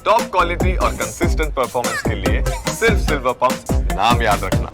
Top quality और consistent performance के लिए सिर्फ सिल्वर पंप नाम याद रखना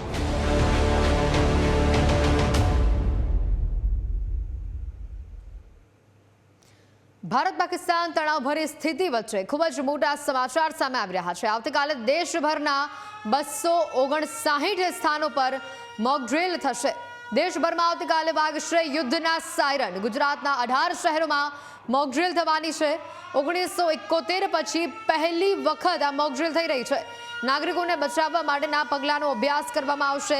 ભારત પાકિસ્તાન તણાવભરી સ્થિતિ વચ્ચે ખૂબ જ મોટા સમાચાર સામે આવી રહ્યા છે આવતીકાલે દેશભરના બસો ઓગણસાહીઠ સ્થાનો પર મોક ડ્રિલ થશે દેશભરમાં આવતીકાલે વાગશે યુદ્ધના સાયરન. ગુજરાતના અઢાર શહેરોમાં મોકડ્રીલ થવાની છે. ઓગણીસો એકોતેર પછી પહેલી વખત આ મોકડ્રીલ થઈ રહી છે. નાગરિકોને બચાવવા માટેના પગલાંનો અભ્યાસ કરવામાં આવશે.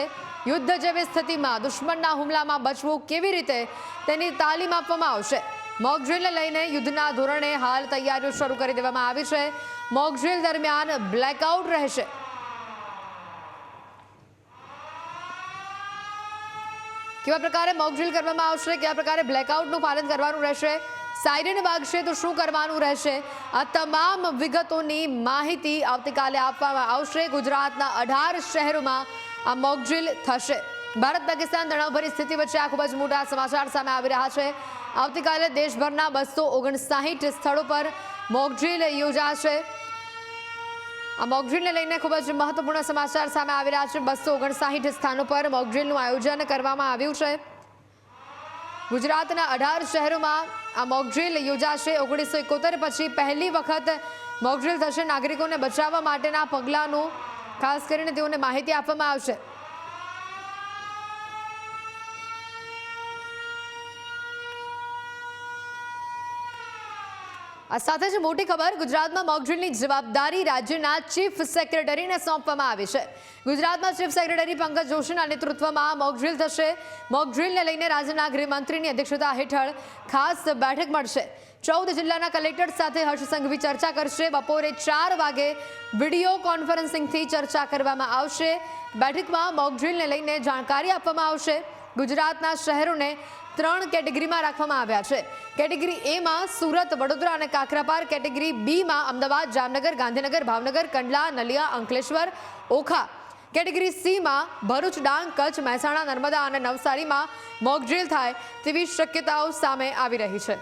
યુદ્ધ જેવી સ્થિતિમાં દુશ્મનના હુમલામાં બચવું કેવી રીતે તેની તાલીમ આપવામાં આવશે. મોકડ્રીલને લઈને યુદ્ધના ધોરણે હાલ તૈયારીઓ શરૂ કરી દેવામાં આવી છે. મોકડ્રીલ દરમિયાન બ્લેકઆઉટ રહેશે. કેવા પ્રકારે મોક ડ્રિલ કરવામાં આવશે, કેવા પ્રકારે બ્લેકઆઉટનું પાલન કરવાનું રહેશે સાયરન વાગશે તો શું કરવાનું રહેશે, આ તમામ વિગતોની માહિતી આવતીકાલે આપવામાં આવશે. ગુજરાતના અઢાર શહેરોમાં આ મોક ડ્રિલ થશે. ભારત, પાકિસ્તાન તણાવભરી સ્થિતિ વચ્ચે આ ખૂબ જ મોટા સમાચાર સામે આવી રહ્યા છે. આવતીકાલે દેશભરના બસો ઓગણસાહીઠ સ્થળો પર મોક ડ્રિલ યોજાશે. આ મોકડ્રીલને લઈને ખૂબ જ મહત્વપૂર્ણ સમાચાર સામે આવી રહ્યા છે. બસો ઓગણસાઠ સ્થાનો પર મોકડ્રીલનું આયોજન કરવામાં આવ્યું છે. ગુજરાતના અઢાર શહેરોમાં આ મોકડ્રીલ યોજાશે. ઓગણીસો એકોતેર પછી પહેલી વખત મોકડ્રીલ થશે નાગરિકોને બચાવવા માટેના પગલાંનું ખાસ કરીને તેઓને માહિતી આપવામાં આવશે. આ સાથે જ મોટી ખબર, ગુજરાતમાં મોકડ્રીલની જવાબદારી રાજ્યના ચીફ સેક્રેટરીને સોંપવામાં આવી છે. ગુજરાતમાં ચીફ સેક્રેટરી પંકજ જોશીના નેતૃત્વમાં મોકડ્રીલ થશે. મોકડ્રીલને લઈને રાજ્યના ગૃહમંત્રીની અધ્યક્ષતા હેઠળ ખાસ બેઠક મળશે. ચૌદ જિલ્લાના કલેક્ટર સાથે હર્ષ સંઘવી ચર્ચા કરશે. બપોરે ચાર વાગે વીડિયો કોન્ફરન્સિંગથી ચર્ચા કરવામાં આવશે. બેઠકમાં મોકડ્રીલને લઈને જાણકારી આપવામાં આવશે. ગુજરાતના શહેરોને ત્રણ કેટેગરીમાં રાખવામાં આવ્યા છે. કેટેગરી એમાં સુરત, વડોદરા અને કાકરાપાર. કેટેગરી બીમાં અમદાવાદ, જામનગર, ગાંધીનગર, ભાવનગર, કંડલા, નલિયા, અંકલેશ્વર, ઓખા. કેટેગરી સીમાં ભરૂચ, ડાંગ, કચ્છ, મહેસાણા, નર્મદા અને નવસારીમાં મોકડ્રીલ થાય તેવી શક્યતાઓ સામે આવી રહી છે.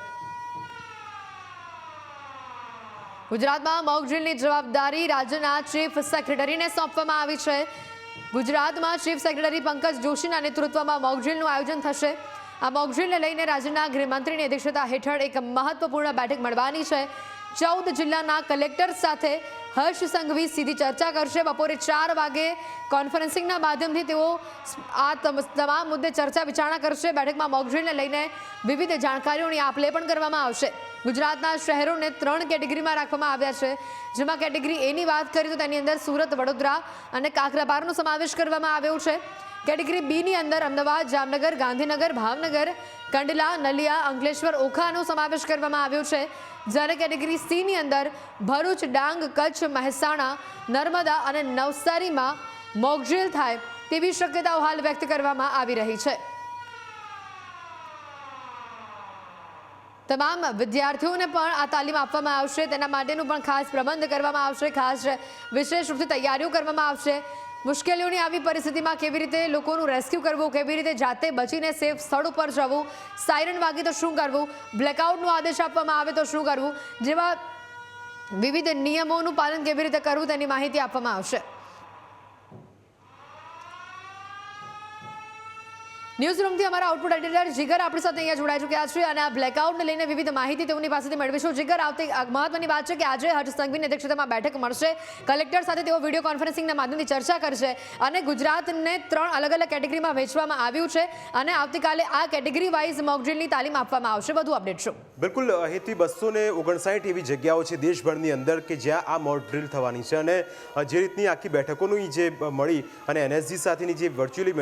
ગુજરાતમાં મોકડ્રીલની જવાબદારી રાજ્યના ચીફ સેક્રેટરીને સોંપવામાં આવી છે. ગુજરાતમાં ચીફ સેક્રેટરી પંકજ જોશીના નેતૃત્વમાં મોકડ્રીલનું આયોજન થશે. આ મોકડ્રીલને લઈને રાજ્યના ગૃહમંત્રીની અધ્યક્ષતા હેઠળ એક મહત્વપૂર્ણ બેઠક મળવાની છે. ચૌદ જિલ્લાના કલેક્ટર સાથે હર્ષ સંઘવી સીધી ચર્ચા કરશે. બપોરે ચાર વાગે કોન્ફરન્સિંગના માધ્યમથી તેઓ આ તમ- તમામ મુદ્દે ચર્ચા વિચારણા કરશે. બેઠકમાં મોક લઈને વિવિધ જાણકારીઓની આપ લે પણ કરવામાં આવશે. ગુજરાતના શહેરોને ત્રણ કેટેગરીમાં રાખવામાં આવ્યા છે. જેમાં કેટેગરી એની વાત કરીએ તો તેની અંદર સુરત, વડોદરા અને કાકરાપારનો સમાવેશ કરવામાં આવ્યો છે. કેટેગરી બીની અંદર અમદાવાદ, જામનગર, ગાંધીનગર, ભાવનગર, કંડલા, નલિયા, અંકલેશ્વર, ઓખાનો સમાવેશ કરવામાં આવ્યો છે. જ્યારે કેટેગરી સીની અંદર ભરૂચ, ડાંગ, કચ્છ મહેસાણા, નર્મદા અને નવસારીમાં મોકડ્રીલ થાય તેવી શક્યતાઓ હાલ વ્યક્ત કરવામાં આવી રહી છે. તમામ વિદ્યાર્થીઓને પણ આ તાલીમ આપવામાં આવશે. તેના માટેનું પણ ખાસ પ્રબંધ કરવામાં આવશે. ખાસ વિશેષ રૂપથી તૈયારીઓ કરવામાં આવશે. મુશ્કેલીઓની આવી પરિસ્થિતિમાં કેવી રીતે લોકોનું રેસ્ક્યુ કરવું, કેવી રીતે જાતે બચીને સેફ સ્થળ ઉપર જવું, સાયરન વાગે તો શું કરવું, બ્લેકઆઉટનો આદેશ આપવામાં આવે તો શું કરવું, જેવા વિવિધ નિયમોનું પાલન કેવી રીતે કરવું તેની માહિતી આપવામાં આવશે. ન્યૂઝ રૂમથી અમારા આઉટપુટ એડિટર જીગર આપણી સાથે અહીંયા જોડાઈ ચૂક્યા છે અને આ બ્લેકઆઉટને લઈને વિવિધ માહિતી તેઓની પાસેથી મેળવીશું. જીગર, આવતી મહત્વની વાત છે કે આજે હર્ષ સંઘવીની અધ્યક્ષતામાં બેઠક મળશે. કલેક્ટર સાથે તેઓ વીડિયો કોન્ફરન્સિંગના માધ્યમથી ચર્ચા કરશે અને ગુજરાતને ત્રણ અલગ અલગ કેટેગરીમાં વહેંચવામાં આવ્યું છે અને આવતીકાલે આ કેટેગરી વાઇઝ મોકડ્રીલની તાલીમ આપવામાં આવશે. વધુ અપડેટ શું? બિલકુલ, અહીંથી બસો ને ઓગણસાઠ એવી જગ્યાઓ છે દેશભરની અંદર કે જ્યાં આ મોકડ્રીલ થવાની છે અને જે રીતની આખી બેઠકોની જે મળી અને એનએસજી સાથેની જે વર્ચ્યુઅલી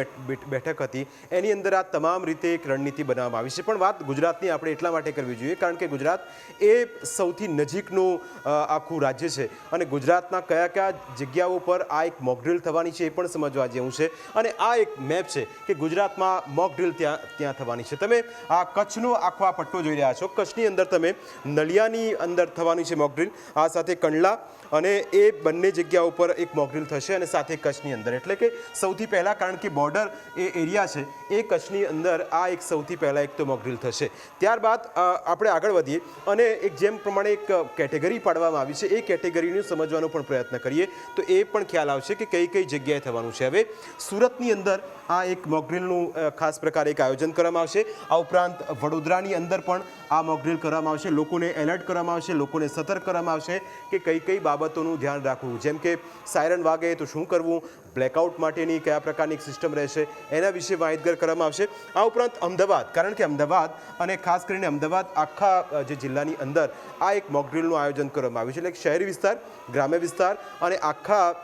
બેઠક હતી એની અંદર આ તમામ રીતે એક રણનીતિ બનાવવામાં આવી છે. પણ વાત ગુજરાતની આપણે એટલા માટે કરવી જોઈએ, કારણ કે ગુજરાત એ સૌથી નજીકનું આખું રાજ્ય છે. અને ગુજરાતના કયા કયા જગ્યાઓ પર આ એક મોક ડ્રિલ થવાની છે એ પણ સમજવા જેવું છે. અને આ એક મેપ છે કે ગુજરાતમાં મોકડ્રીલ ત્યાં ત્યાં થવાની છે. તમે આ કચ્છનો આખો આ પટ્ટો જોઈ રહ્યા છો. કચ્છની અંદર તમે નલિયાની અંદર થવાની છે મોક ડ્રિલ આ સાથે કંડલા અને એ બંને જગ્યા ઉપર એક મોકડ્રીલ થશે અને સાથે કચ્છની અંદર. એટલે કે સૌથી પહેલાં, કારણ કે બોર્ડર એ એરિયા છે એ કચ્છની અંદર આ એક સૌથી પહેલાં એક તો મોકડ્રીલ થશે. ત્યારબાદ આપણે આગળ વધીએ અને એક જેમ પ્રમાણે એક કેટેગરી પાડવામાં આવી છે, એ કેટેગરીને સમજવાનો પણ પ્રયત્ન કરીએ. તો એ પણ ખ્યાલ આવશે કે કઈ કઈ જગ્યાએ થવાનું છે. હવે સુરતની અંદર આ એક મોકડ્રીલનું ખાસ પ્રકારે એક આયોજન કરવામાં આવશે. આ ઉપરાંત વડોદરાની અંદર પણ આ મોકડ્રીલ કરવામાં આવશે. લોકોને એલર્ટ કરવામાં આવશે, લોકોને સતર્ક કરવામાં આવશે કે કઈ કઈ બાબતોનું ધ્યાન રાખવું. જેમ કે સાયરન વાગે તો શું કરવું? બ્લેકઆઉટ માટેની કયા પ્રકારની સિસ્ટમ રહેશે? એના વિશે માહિતગાર કરવામાં આવશે. આ ઉપરાંત અમદાવાદ, કારણ કે અમદાવાદ અને ખાસ કરીને અમદાવાદ આખા જે જિલ્લાની અંદર આ એક મોકડ્રીલનું આયોજન કરવામાં આવ્યું છે. એટલે શહેરી વિસ્તાર, ગ્રામ્ય વિસ્તાર અને આખા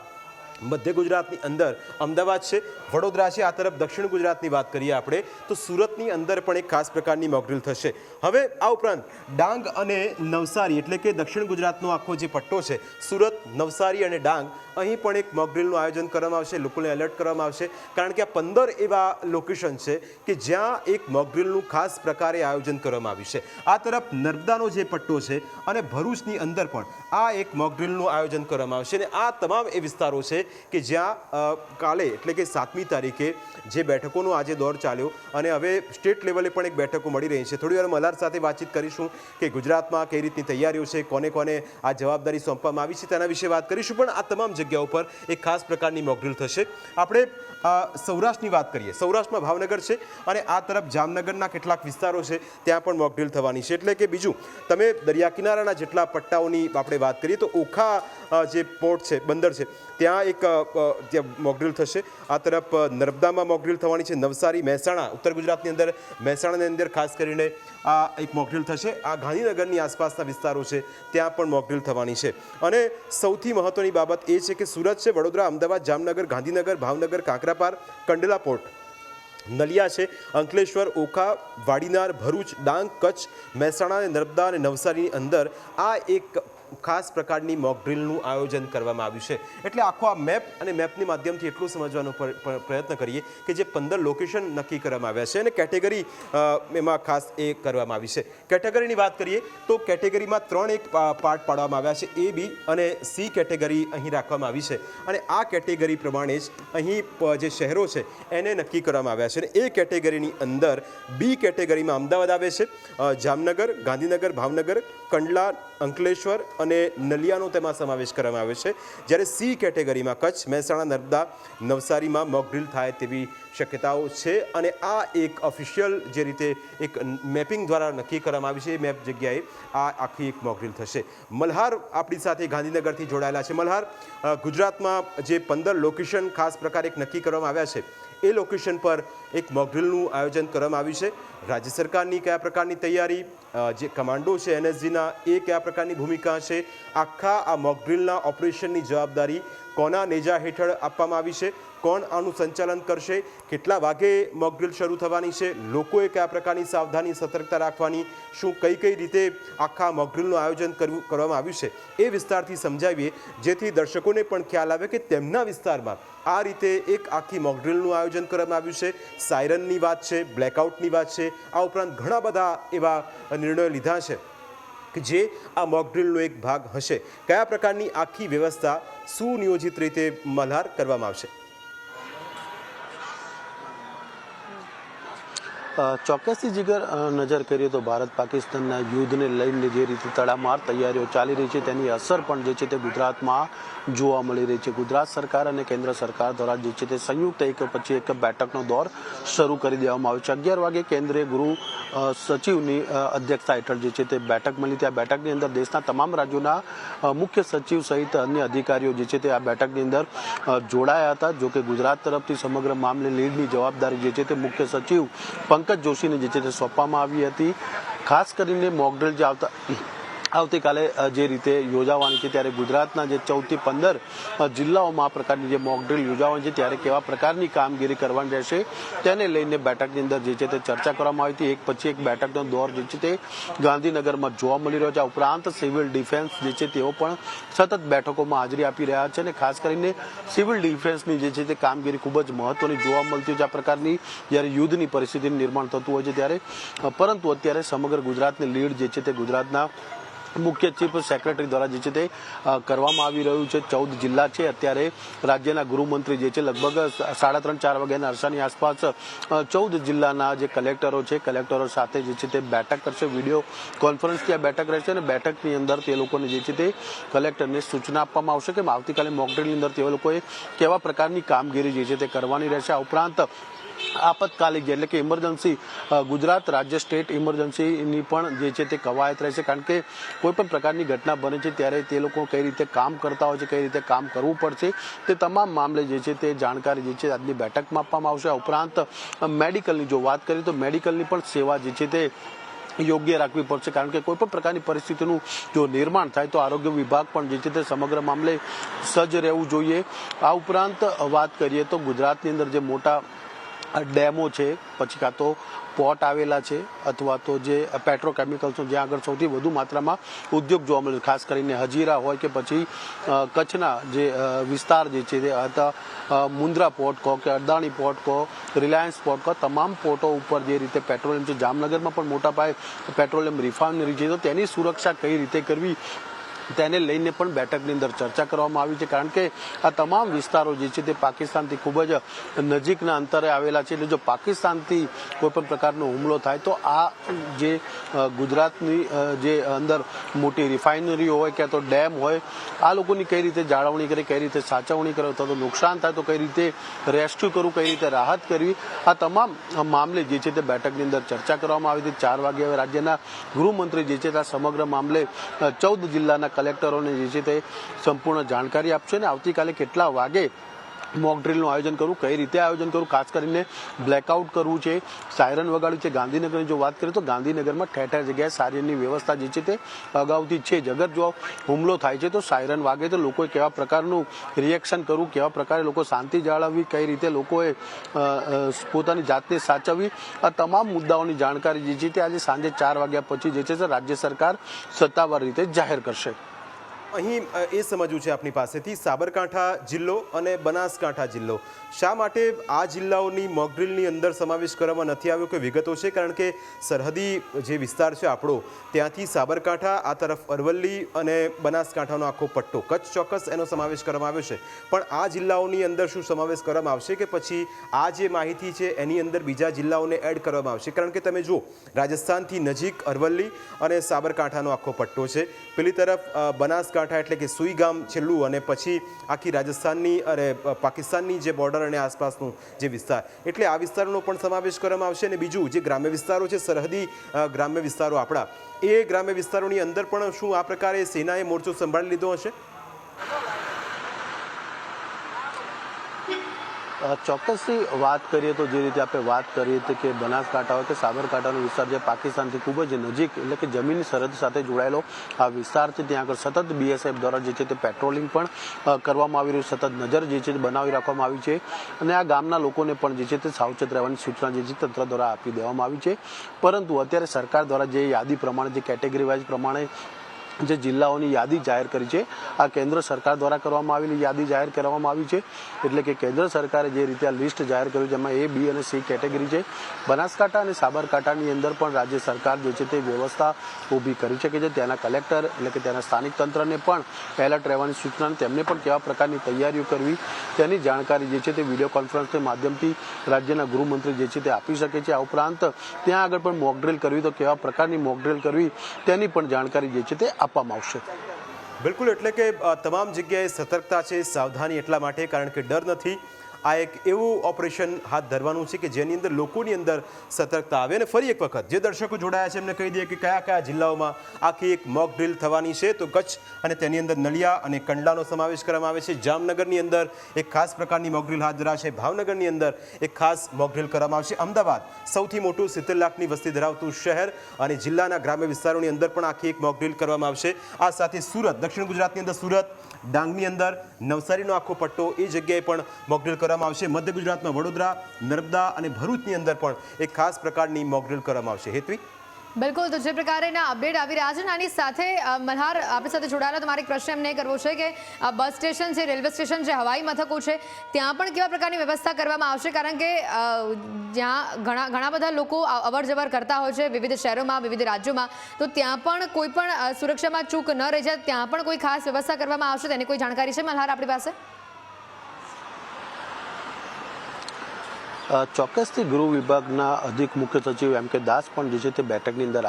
મધ્ય ગુજરાતની અંદર અમદાવાદ છે, વડોદરા છે, આ તરફ દક્ષિણ ગુજરાતની વાત કરીએ આપણે, તો સુરતની અંદર પણ એક ખાસ પ્રકારની મોકડ્રીલ થશે. હવે આ ઉપરાંત ડાંગ અને નવસારી, એટલે કે દક્ષિણ ગુજરાતનો આખો જે પટ્ટો છે, સુરત, નવસારી અને ડાંગ અહીં પણ એક મોકડ્રીલનું આયોજન કરવામાં આવશે, લોકોને એલર્ટ કરવામાં આવશે. કારણ કે આ પંદર એવા લોકેશન છે કે જ્યાં એક મોકડ્રીલનું ખાસ પ્રકારે આયોજન કરવામાં આવ્યું છે. આ તરફ નર્મદાનો જે પટ્ટો છે અને ભરૂચની અંદર પણ આ એક મોકડ્રીલનું આયોજન કરવામાં આવશે. અને આ તમામ એ વિસ્તારો છે કે જ્યાં કાલે એટલે કે સાતમી તારીખે જે બેઠકોનો આજે દોર ચાલ્યો અને હવે સ્ટેટ લેવલે પણ એક બેઠકો મળી રહી છે. થોડી વાર મલ્હાર સાથે વાતચીત કરીશું કે ગુજરાતમાં કઈ રીતની તૈયારીઓ છે, કોને કોને આ જવાબદારી સોંપવામાં આવી છે તેના વિશે વાત કરીશું. પણ આ તમામ જગ્યાઓ પર એક ખાસ પ્રકારની મોકડ્રીલ થશે. આપણે સૌરાષ્ટ્રની વાત કરીએ. સૌરાષ્ટ્રમાં ભાવનગર છે અને આ તરફ જામનગરના કેટલાક વિસ્તારો છે, ત્યાં પણ મોકડ્રીલ થવાની છે. એટલે કે બીજું, તમે દરિયા કિનારાના જેટલા પટ્ટાઓની આપણે વાત કરીએ તો ઓખા જે પોર્ટ છે, બંદર છે, ત્યાં એક ત્યાં મોકડ્રીલ થશે. આ તરફ નર્મદામાં મોકડ્રીલ થવાની છે. નવસારી, મહેસાણા, ઉત્તર ગુજરાતની અંદર, મહેસાણાની અંદર ખાસ કરીને આ એક મોકડ્રીલ થશે. આ ગાંધીનગરની આસપાસના વિસ્તારો છે, ત્યાં પણ મોકડ્રીલ થવાની છે. અને સૌથી મહત્ત્વની બાબત એ છે કે સુરત છે, વડોદરા, અમદાવાદ, જામનગર, ગાંધીનગર, ભાવનગર, કાંકરાપાર, કંડલા પોર્ટ, નલિયા છે, અંકલેશ્વર, ઓખા, વાડીનાર, ભરૂચ, ડાંગ, કચ્છ, મહેસાણા અને નર્મદા અને નવસારીની અંદર આ એક ખાસ પ્રકારની મોક ડ્રીલનું આયોજન કરવામાં આવ્યું છે. એટલે આખો આ મેપ અને મેપની માધ્યમથી એટલું સમજવાનો પર- પર- પ્રયત્ન કરીએ કે જે પંદર લોકેશન નક્કી કરવામાં આવ્યા છે અને કેટેગરી એમાં ખાસ એ કરવામાં આવી છે. કેટેગરીની વાત કરીએ તો કેટેગરીમાં ત્રણ એક પાર્ટ પાડવામાં આવ્યા છે. એ બી અને સી કેટેગરી અહીં રાખવામાં આવી છે. અને આ કેટેગરી પ્રમાણે જ અહીં જે શહેરો છે, એને નક્કી કરવામાં આવ્યા છે. અને એ કેટેગરીની અંદર બી કેટેગરીમાં અમદાવાદ આવે છે. જામનગર, ગાંધીનગર, ભાવનગર, કંડલા, અંકલેશ્વર અને નલિયાનો તેમાં સમાવેશ કરવામાં આવ્યો છે. જ્યારે સી કેટેગરીમાં કચ્છ, મહેસાણા, નર્મદા, નવસારીમાં મોકડ્રીલ થાય તેવી શક્યતાઓ છે અને આ એક ઓફિશિયલ જે રીતે એક મેપિંગ દ્વારા નક્કી કરવામાં આવી છે, એ મેપ જગ્યાએ આ આખી એક મોકડ્રીલ થશે. મલ્હાર આપણી સાથે ગાંધીનગરથી જોડાયેલા છે. મલ્હાર ગુજરાતમાં જે પંદર લોકેશન ખાસ પ્રકારે એક નક્કી કરવામાં આવ્યા છે. એ લોકેશન પર એક મોકડ્રીલનું આયોજન કરવામાં આવ્યું છે. રાજ્ય સરકારની કયા પ્રકારની તૈયારી જે કમાન્ડો છે, એનએસજીના એ કયા પ્રકારની ભૂમિકા છે, આખા આ મોકડ્રીલના ઓપરેશનની જવાબદારી કોના નેજા હેઠળ આપવામાં આવી છે? કોણ આનું સંચાલન કરશે? કેટલા વાગે મોકડ્રીલ શરૂ થવાની છે? લોકોએ કયા પ્રકારની સાવધાની, સતર્કતા રાખવાની? શું કઈ કઈ રીતે આખા મોકડ્રીલનું આયોજન કરવું, કરવામાં આવ્યું છે? એ વિસ્તારથી સમજાવીએ, જેથી દર્શકોને પણ ખ્યાલ આવે કે તેમના વિસ્તારમાં આ રીતે એક આખી મોકડ્રીલનું આયોજન કરવામાં આવ્યું છે. સાયરનની વાત છે બ્લેકઆઉટની વાત છે. આ ઉપરાંત ઘણા બધા એવા નિર્ણયો લીધા છે. કે જે આ મોકડ્રીલનો એક ભાગ હશે. કયા પ્રકારની આખી વ્યવસ્થા સુનિયોજિત રીતે મલ્હાર કરવામાં આવશે? ચોક્કસથી જીગર નજર કરીએ તો ભારત પાકિસ્તાનના યુદ્ધને લઈને જે રીતે તડામાર તૈયારીઓ ચાલી રહી છે, તેની અસર પણ જે છે તે ગુજરાતમાં જોવા મળી રહી છે. ગુજરાત સરકાર અને કેન્દ્ર સરકાર દ્વારા જે છે તે સંયુક્ત એક પછી એક બેઠકનો દોર શરૂ કરી દેવામાં આવ્યો છે. અગિયાર વાગે કેન્દ્રીય ગૃહ સચિવની અધ્યક્ષતા હેઠળ જે છે તે બેઠક મળી હતી. આ બેઠકની અંદર દેશના તમામ રાજ્યોના મુખ્ય સચિવ સહિત અન્ય અધિકારીઓ જે છે તે આ બેઠકની અંદર જોડાયા હતા. જો કે ગુજરાત તરફથી સમગ્ર મામલે લીડની જવાબદારી જે છે તે મુખ્ય સચિવ પંકજ જોશીને જે છે તે સોંપવામાં આવી હતી. ખાસ કરીને મોકડ્રિલ જે આવતા આવતીકાલે જે રીતે યોજાવાની છે ત્યારે ગુજરાતના જે ચૌદથી પંદર જિલ્લાઓમાં આ પ્રકારની જે મોકડ્રીલ યોજાવાની છે ત્યારે કેવા પ્રકારની કામગીરી કરવાની રહેશે, તેને લઈને બેઠકની અંદર જે છે તે ચર્ચા કરવામાં આવી હતી. એક પછી એક બેઠકનો દોર જે છે તે ગાંધીનગરમાં જોવા મળી રહ્યો છે. આ ઉપરાંત સિવિલ ડિફેન્સ જે છે તેઓ પણ સતત બેઠકોમાં હાજરી આપી રહ્યા છે અને ખાસ કરીને સિવિલ ડિફેન્સની જે છે તે કામગીરી ખૂબ જ મહત્વની જોવા મળતી હોય છે આ પ્રકારની. જ્યારે યુદ્ધની પરિસ્થિતિનું નિર્માણ થતું હોય છે ત્યારે પરંતુ અત્યારે સમગ્ર ગુજરાતની લીડ જે છે તે ગુજરાતના મુખ્ય ચીફ સેક્રેટરી દ્વારા જે છે તે કરવામાં આવી રહ્યું છે. ચૌદ જિલ્લા છે. અત્યારે રાજ્યના ગૃહમંત્રી જે છે લગભગ સાડા ત્રણ, ચાર વાગ્યાના અરસાની આસપાસ ચૌદ જિલ્લાના જે કલેક્ટરો છે, કલેક્ટરો સાથે જે છે તે બેઠક કરશે, વીડિયો કોન્ફરન્સથી આ બેઠક રહેશે અને બેઠકની અંદર તે લોકોને જે છે તે કલેક્ટરને સૂચના આપવામાં આવશે કે આવતીકાલે મોકડ્રીલની અંદર તે લોકોએ કેવા પ્રકારની કામગીરી જે છે તે કરવાની રહેશે. આ ઉપરાંત આપતકાલિક એટલે કે ઇમરજન્સી ગુજરાત રાજ્ય સ્ટેટ ઇમરજન્સીની પણ જે છે તે કવાયત રહેશે. કારણ કે કોઈ પણ પ્રકારની ઘટના બને છે ત્યારે તે લોકો કઈ રીતે કામ કરતા હોય છે, કઈ રીતે કામ કરવું પડશે, તે તમામ મામલે જે છે તે જાણકારી જે છે આજની બેઠકમાં આપવામાં આવશે. ઉપરાંત મેડિકલની જો વાત કરીએ તો મેડિકલની પણ સેવા જે છે તે યોગ્ય રાખવી પડશે. કારણ કે કોઈ પણ પ્રકારની પરિસ્થિતિનું જો નિર્માણ થાય તો આરોગ્ય વિભાગ પણ જે છે તે સમગ્ર મામલે સજ્જ રહેવું જોઈએ. આ ઉપરાંત વાત કરીએ તો ગુજરાતની અંદર જે મોટા ડેમો છે, પછી કાં તો પોર્ટ આવેલા છે, અથવા તો જે પેટ્રોકેમિકલ્સનો જ્યાં આગળ સૌથી વધુ માત્રામાં ઉદ્યોગ જોવા મળે. ખાસ કરીને હજીરા હોય કે પછી કચ્છના જે વિસ્તાર જે છે, તે હતા મુન્દ્રા પોર્ટ કહો કે અદાણી પોર્ટ કહો, રિલાયન્સ પોર્ટ કહો, તમામ પોર્ટો ઉપર જે રીતે પેટ્રોલિયમ છે, જામનગરમાં પણ મોટા પાયે પેટ્રોલિયમ રિફાઇનરી છે તો તેની સુરક્ષા કઈ રીતે કરવી તેને લઈને પણ બેઠકની અંદર ચર્ચા કરવામાં આવી છે, કારણ કે આ તમામ વિસ્તારો જે છે તે પાકિસ્તાનથી ખૂબ જ નજીકના અંતરે આવેલા છે. એટલે જો પાકિસ્તાનથી કોઈ પણ પ્રકારનો હુમલો થાય, તો આ જે ગુજરાતની જે અંદર મોટી રિફાઇનરી હોય કે તો ડેમ હોય, આ લોકોની કઈ રીતે જાળવણી કરે, કઈ રીતે સાચવણી કરે, અથવા તો નુકસાન થાય, તો કઈ રીતે રેસ્ક્યુ કરવું, કઈ રીતે રાહત કરવી, આ તમામ મામલે જે છે તે બેઠકની અંદર ચર્ચા કરવામાં આવી હતી. ચાર વાગે હવે રાજ્યના ગૃહમંત્રી જે છે તે સમગ્ર મામલે ચૌદ જિલ્લાના કલેક્ટરોને જે છે તે સંપૂર્ણ જાણકારી આપશે અને આવતીકાલે કેટલા વાગે મોક ડ્રિલનું આયોજન કરવું, કઈ રીતે આયોજન કરવું, ખાસ કરીને બ્લેકઆઉટ કરવું છે સાયરન વગાડ્યું છે, ગાંધીનગરની જો વાત કરીએ તો ગાંધીનગરમાં ઠેર ઠેર જગ્યાએ સાયરનની વ્યવસ્થા જે છે તે અગાઉથી છે. જ અગર જો હુમલો થાય છે તો સાયરન વાગે તો લોકોએ કેવા પ્રકારનું રિએક્શન કરવું, કેવા પ્રકારે લોકો શાંતિ જાળવવી, કઈ રીતે લોકોએ પોતાની જાતને સાચવવી, આ તમામ મુદ્દાઓની જાણકારી જે છે તે આજે સાંજે ચાર વાગ્યા પછી જે છે રાજ્ય સરકાર સત્તાવાર રીતે જાહેર કરશે. અહીં એ સમજવું છે આપની પાસેથી સાબરકાંઠા જિલ્લો અને બનાસકાંઠા જિલ્લો. શા માટે આ જિલ્લાઓની મોકડ્રીલની અંદર સમાવેશ કરવામાં નથી આવ્યો કે વિગતો છે? કારણ કે સરહદી જે વિસ્તાર છે આપણો ત્યાંથી સાબરકાંઠા આ તરફ અરવલ્લી અને બનાસકાંઠાનો આખો પટ્ટો કચ્છ ચોક્કસ એનો સમાવેશ કરવામાં આવ્યો છે. પણ આ જિલ્લાઓની અંદર શું સમાવેશ કરવામાં આવશે કે પછી આ જે માહિતી છે એની અંદર બીજા જિલ્લાઓને એડ કરવામાં આવશે? કારણ કે તમે જુઓ રાજસ્થાનથી નજીક અરવલ્લી અને સાબરકાંઠાનો આખો પટ્ટો છે. પેલી તરફ અ, બનાસકાંઠા એટલે કે સુઈ ગામ છેલ્લું અને પછી આખી રાજસ્થાનની અરે પાકિસ્તાનની જે બોર્ડર અને આસપાસનું જે વિસ્તાર. એટલે આ વિસ્તારનો પણ સમાવેશ કરવામાં આવશે અને બીજું જે ગ્રામ્ય વિસ્તારો છે, સરહદી ગ્રામ્ય વિસ્તારો આપણા, એ ગ્રામ્ય વિસ્તારોની અંદર પણ શું આ પ્રકારે સેનાએ મોરચો સંભાળી લીધો હશે? ચોક્કસથી વાત કરીએ તો જે રીતે આપણે વાત કરીએ તો કે બનાસકાંઠા હોય કે સાબરકાંઠાનો વિસ્તાર જે પાકિસ્તાનથી ખૂબ જ નજીક એટલે કે જમીન સરહદ સાથે જોડાયેલો આ વિસ્તાર છે, ત્યાં આગળ સતત બીએસએફ દ્વારા જે છે તે પેટ્રોલિંગ પણ કરવામાં આવી રહ્યું સતત નજર જે છે બનાવી રાખવામાં આવી છે અને આ ગામના લોકોને પણ જે છે તે સાવચેત રહેવાની સૂચના જે છે તંત્ર દ્વારા આપી દેવામાં આવી છે. પરંતુ અત્યારે સરકાર દ્વારા જે યાદી પ્રમાણે, જે કેટેગરી વાઇઝ પ્રમાણે જે જિલ્લાઓની યાદી જાહેર કરી છે, આ કેન્દ્ર સરકાર દ્વારા કરવામાં આવેલી યાદી જાહેર કરવામાં આવી છે. એટલે કે કેન્દ્ર સરકારે જે રીતે આ લિસ્ટ જાહેર કર્યું છે એમાં એ બી અને સી કેટેગરી છે, બનાસકાંઠા અને સાબરકાંઠાની અંદર પણ રાજ્ય સરકાર જે છે તે વ્યવસ્થા ઊભી કરી છે. કે જે ત્યાંના કલેક્ટર એટલે કે ત્યાંના સ્થાનિક તંત્રને પણ એલર્ટ રહેવાની સૂચના તેમને પણ કેવા પ્રકારની તૈયારીઓ કરવી, તેની જાણકારી જે છે તે વીડિયો કોન્ફરન્સના માધ્યમથી રાજ્યના ગૃહમંત્રી જે છે તે આપી શકે છે. આ ઉપરાંત, ત્યાં આગળ પણ મોકડ્રીલ કરવી, તો કેવા પ્રકારની મોકડ્રીલ કરવી, તેની પણ જાણકારી જે છે તે આપવામાં આવશે. બિલકુલ, એટલે કે તમામ જગ્યાએ સતર્કતા છે, સાવધાની એટલા માટે, કારણ કે ડર નથી. આ એક એવું ઓપરેશન હાથ ધરવાનું છે કે જેની અંદર લોકોની અંદર સતર્કતા આવે. અને ફરી એક વખત, જે દર્શકો જોડાયા છે, એમને કહી દઈએ કે કયા કયા જિલ્લાઓમાં આખી એક મોક ડ્રીલ થવાની છે. તો કચ્છ અને તેની અંદર નલિયા અને કંડલાનો સમાવેશ કરવામાં આવે છે. જામનગરની અંદર એક ખાસ પ્રકારની મોક ડ્રીલ હાથ ધરાશે. ભાવનગરની અંદર એક ખાસ મોક ડ્રીલ કરવામાં આવશે. અમદાવાદ સૌથી મોટું સિત્તેર લાખની વસ્તી ધરાવતું શહેર અને જિલ્લાના ગ્રામ્ય વિસ્તારોની અંદર પણ આખી એક મોક ડ્રીલ કરવામાં આવશે. આ સાથે સુરત, દક્ષિણ ગુજરાતની અંદર સુરત, ડાંગની અંદર નવસારીનો આખો પટ્ટો, એ જગ્યાએ પણ મોકડ્રીલ કરવામાં આવશે. મધ્ય ગુજરાતમાં વડોદરા, નર્મદા અને ભરૂચની અંદર પણ એક ખાસ પ્રકારની મોકડ્રીલ કરવામાં આવશે. હેતવી બિલકુલ. તો જે પ્રકારેના અપડેટ આવી રહ્યા છે આની સાથે મલ્હાર, આપણી સાથે જોડાયેલા તમારે એક પ્રશ્ન એમને કરવો છે કે બસ સ્ટેશન છે, રેલવે સ્ટેશન છે, હવાઈ મથકો છે, ત્યાં પણ કેવા પ્રકારની વ્યવસ્થા કરવામાં આવશે? કારણ કે જ્યાં ઘણા ઘણા બધા લોકો અવર જવર કરતા હોય છે, વિવિધ શહેરોમાં, વિવિધ રાજ્યોમાં, તો ત્યાં પણ કોઈ પણ સુરક્ષામાં ચૂક ન રહી જાય, ત્યાં પણ કોઈ ખાસ વ્યવસ્થા કરવામાં આવશે? તેની કોઈ જાણકારી છે મલ્હાર આપણી પાસે? ચોક્કસથી ગૃહ વિભાગના અધિક મુખ્ય સચિવ એમ કે દાસ પણ જે છે તે બેઠકની અંદર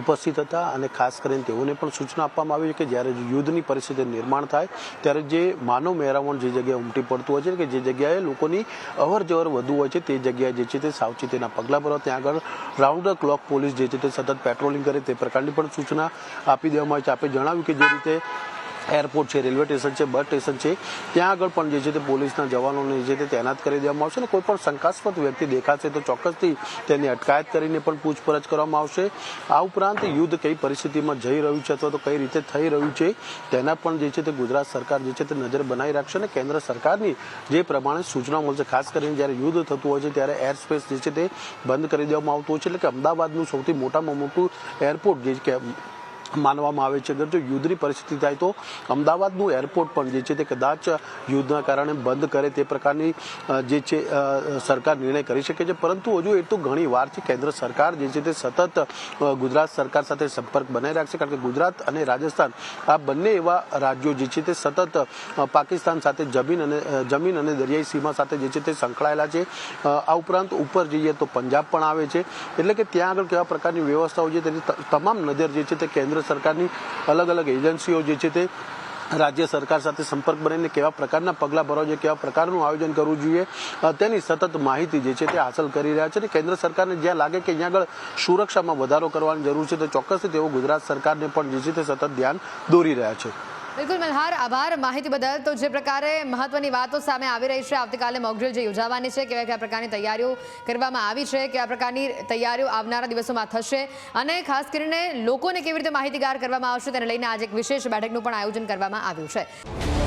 ઉપસ્થિત હતા અને ખાસ કરીને તેઓને પણ સૂચના આપવામાં આવી છે કે જ્યારે યુદ્ધની પરિસ્થિતિ નિર્માણ થાય, ત્યારે જે માનવ મહેરામણ જે જગ્યાએ ઉમટી પડતું હોય છે કે જે જગ્યાએ લોકોની અવર જવર વધુ હોય છે તે જગ્યાએ જે છે તે સાવચેતીના પગલાં ભરવા, ત્યાં આગળ રાઉન્ડ ધ ક્લોક પોલીસ જે છે તે સતત પેટ્રોલિંગ કરે તે પ્રકારની પણ સૂચના આપી દેવામાં આવી છે. આપણે જણાવ્યું કે જે રીતે એરપોર્ટ છે, રેલવે સ્ટેશન છે, બસ સ્ટેશન છે, ત્યાં આગળ પણ જે છે તે પોલીસના જવાનોને જે તે તૈનાત કરી દેવામાં આવશે અને કોઈ પણ શંકાસ્પદ વ્યક્તિ દેખાશે તો ચોક્કસથી તેની અટકાયત કરીને પણ પૂછપરછ કરવામાં આવશે. આ ઉપરાંત યુદ્ધ કઈ પરિસ્થિતિમાં જઈ રહ્યું છે અથવા તો કઈ રીતે થઈ રહ્યું છે, તેના પણ જે છે તે ગુજરાત સરકાર જે છે તે નજર બનાવી રાખશે અને કેન્દ્ર સરકારની જે પ્રમાણે સૂચના મળશે, ખાસ કરીને જ્યારે યુદ્ધ થતું હોય છે ત્યારે એર સ્પેસ જે છે તે બંધ કરી દેવામાં આવતું હોય છે. એટલે કે અમદાવાદનું સૌથી મોટામાં મોટું એરપોર્ટ જે કે માનવામાં આવે છે. અગર જો યુદ્ધની પરિસ્થિતિ થાય તો અમદાવાદનું એરપોર્ટ પણ જે છે તે કદાચ યુદ્ધના કારણે બંધ કરે તે પ્રકારની જે છે સરકાર નિર્ણય કરી શકે છે. પરંતુ હજુ એ તો ઘણી વાર છે કેન્દ્ર સરકાર જે છે તે સતત ગુજરાત સરકાર સાથે સંપર્ક બનાવી રાખશે. કારણ કે ગુજરાત અને રાજસ્થાન આ બંને એવા રાજ્યો જે છે તે સતત પાકિસ્તાન સાથે જમીન અને જમીન અને દરિયાઈ સીમા સાથે જે છે તે સંકળાયેલા છે. આ ઉપરાંત ઉપર જઈએ તો પંજાબ પણ આવે છે. એટલે કે ત્યાં આગળ કેવા પ્રકારની વ્યવસ્થાઓ છે તેની તમામ નજર જે છે તે કેન્દ્ર સરકારની અલગ અલગ એજન્સીઓ જે છે તે રાજ્ય સરકાર સાથે સંપર્ક બનાવીને કેવા પ્રકારના પગલાં ભરવા જોઈએ, કેવા પ્રકારનું આયોજન કરવું જોઈએ તેની સતત માહિતી જે છે તે હાંસલ કરી રહ્યા છે અને કેન્દ્ર સરકારને જ્યાં લાગે કે અહીંયા આગળ સુરક્ષામાં વધારો કરવાની જરૂર છે, તો ચોક્કસથી તેઓ ગુજરાત સરકારને પણ જે છે તે સતત ધ્યાન દોરી રહ્યા છે. બિલકુલ મલ્હાર આભાર. માહિતી બદલ તો જે પ્રકારે મહત્વની વાતો સામે આવી રહી છે, આવતીકાલે મોકડ્રીલ જે યોજાવાની છે, કેવા કયા પ્રકારની તૈયારીઓ કરવામાં આવી છે, કેવા પ્રકારની તૈયારીઓ આવનારા દિવસોમાં થશે અને ખાસ કરીને લોકોને કેવી રીતે માહિતીગાર કરવામાં આવશે તેને લઈને આજે એક વિશેષ બેઠકનું પણ આયોજન કરવામાં આવ્યું છે.